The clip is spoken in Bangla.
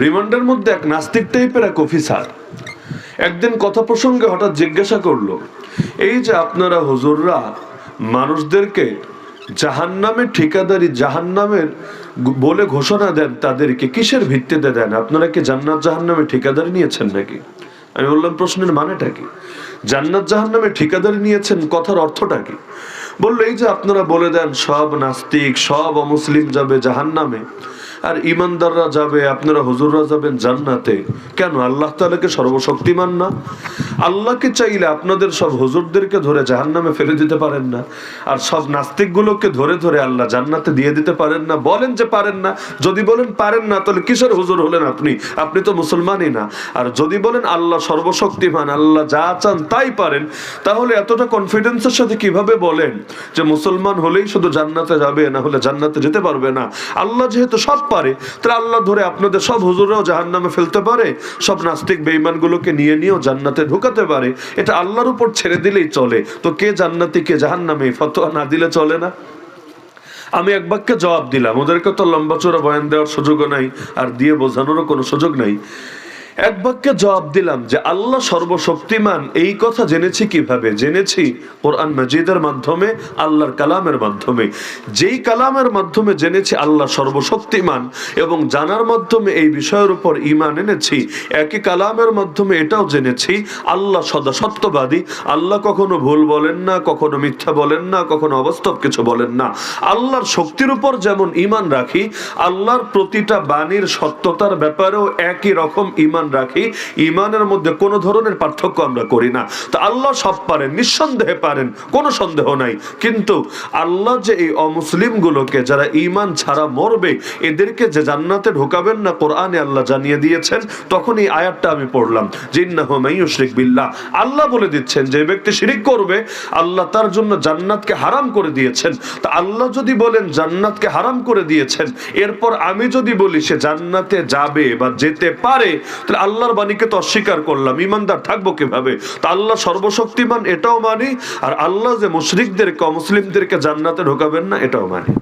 রিমান্ডের মধ্যে এক নাস্তিক টাইপের এক অফিসার একদিন কথা প্রসঙ্গে হঠাৎ জিজ্ঞাসা করল, এই যে আপনারা হুজুররা, মানুষদেরকে জাহান্নামের ঠিকাদারি, জাহান্নামের গু- বলে ঘোষণা দেন, তাদেরকে কিসের ভিত্তিতে দেন? আপনারা কি জান্নাত জাহান্নামের ঠিকাদারি নিয়েছেন নাকি? আমি বললাম, প্রশ্নের মানেটা কি? জান্নাত জাহান্নামের ঠিকাদারি নিয়েছেন কথার অর্থটা কি? বলল, এই যে আপনারা বলে দেন, সব নাস্তিক, সব অমুসলিম যাবে জাহান্নামে আর ইমানদাররা যাবে, আপনারা হুজুররা যাবেন জান্নাতে। কেন? আল্লাহ তালাকে সর্বশক্তিমান না? আল্লাহকে চাইলে আপনাদের সব হুজুরদেরকে ধরে জাহান্নামে ফেলে দিতে পারেন না? আর সব নাস্তিকগুলোকে ধরে ধরে আল্লাহ জান্নাতে দিয়ে দিতে পারেন না? বলেন যে পারেন না। যদি বলেন পারেন না, তাহলে কিসের হুজুর হলেন আপনি? আপনি তো মুসলমানই না। আর যদি বলেন আল্লাহ সর্বশক্তিমান, আল্লাহ যা চান তাই পারেন, তাহলে এতটা কনফিডেন্সের সাথে কীভাবে বলেন যে মুসলমান হলেই শুধু জান্নাতে যাবে, না হলে জান্নাতে যেতে পারবে না? আল্লাহ যেহেতু সব পারে, তাহলে আল্লাহ ধরে আপনাদের সব হুজুরাও জাহান্নামে ফেলতে পারে, সব নাস্তিক বেইমানগুলোকে নিয়ে নিয়েও জান্নাতে ঢুকাতে পারে। এটা আল্লাহর উপর ছেড়ে দিলেই চলে। তো কে জান্নাতি, কে জাহান নামে ফতোয়া না দিলে চলে না। আমি এক বাক্যে জবাব দিলাম। ওদেরকে তো লম্বা চোরা বয়ান দেওয়ার সুযোগও নাই, আর দিয়ে বোঝানোরও কোনো সুযোগ নাই। এক বাক্যে জবাব দিলাম যে আল্লাহ সর্বশক্তিমান, এই কথা জেনেছি কীভাবে? জেনেছি কোরআন মজিদের মাধ্যমে, আল্লাহর কালামের মাধ্যমে। যেই কালামের মাধ্যমে জেনেছি আল্লাহ সর্বশক্তিমান এবং জানার মাধ্যমে এই বিষয়ের উপর ইমান এনেছি, একই কালামের মাধ্যমে এটাও জেনেছি, আল্লাহ সদা সত্যবাদী। আল্লাহ কখনো ভুল বলেন না, কখনো মিথ্যা বলেন না, কখনো অবাস্তব কিছু বলেন না। আল্লাহর শক্তির উপর যেমন ইমান রাখি, আল্লাহর প্রতিটা বাণীর সত্যতার ব্যাপারেও একই রকম ইমান রাখি ইমানের মধ্যে কোনো ধরনের পার্থক্য আমরা করি না। তো আল্লাহ সব পারেন, নিঃসন্দেহে পারেন, কোনো সন্দেহ নাই। কিন্তু আল্লাহ যে এই অমুসলিম গুলোকে যারা ইমান ছাড়া মরবে, এদেরকে যে জান্নাতে ঢোকাবেন না কোরআনে আল্লাহ জানিয়ে দিয়েছেন, তখন এই আয়াতটা আমি পড়লাম। জিন্নাহু মাইয়ুশরিক বিল্লাহ। আল্লাহ বলে দিচ্ছেন, যে ব্যক্তি শিরিক করবে, আল্লাহ তার জন্য জান্নাতকে হারাম করে দিয়েছেন। তা আল্লাহ যদি বলেন জান্নাতকে হারাম করে দিয়েছেন, এরপর আমি যদি বলি সে জান্নাতে যাবে বা যেতে পারে, তাহলে আল্লাহর বাণীকে তো অস্বীকার করলাম, ইমানদার থাকব কীভাবে? তা আল্লাহ সর্বশক্তিমান, এটাও মানি। আর আল্লাহ যে মুশরিকদেরকে, অমুসলিমদেরকে জান্নাতে ঢোকাবেন না, এটাও মানি।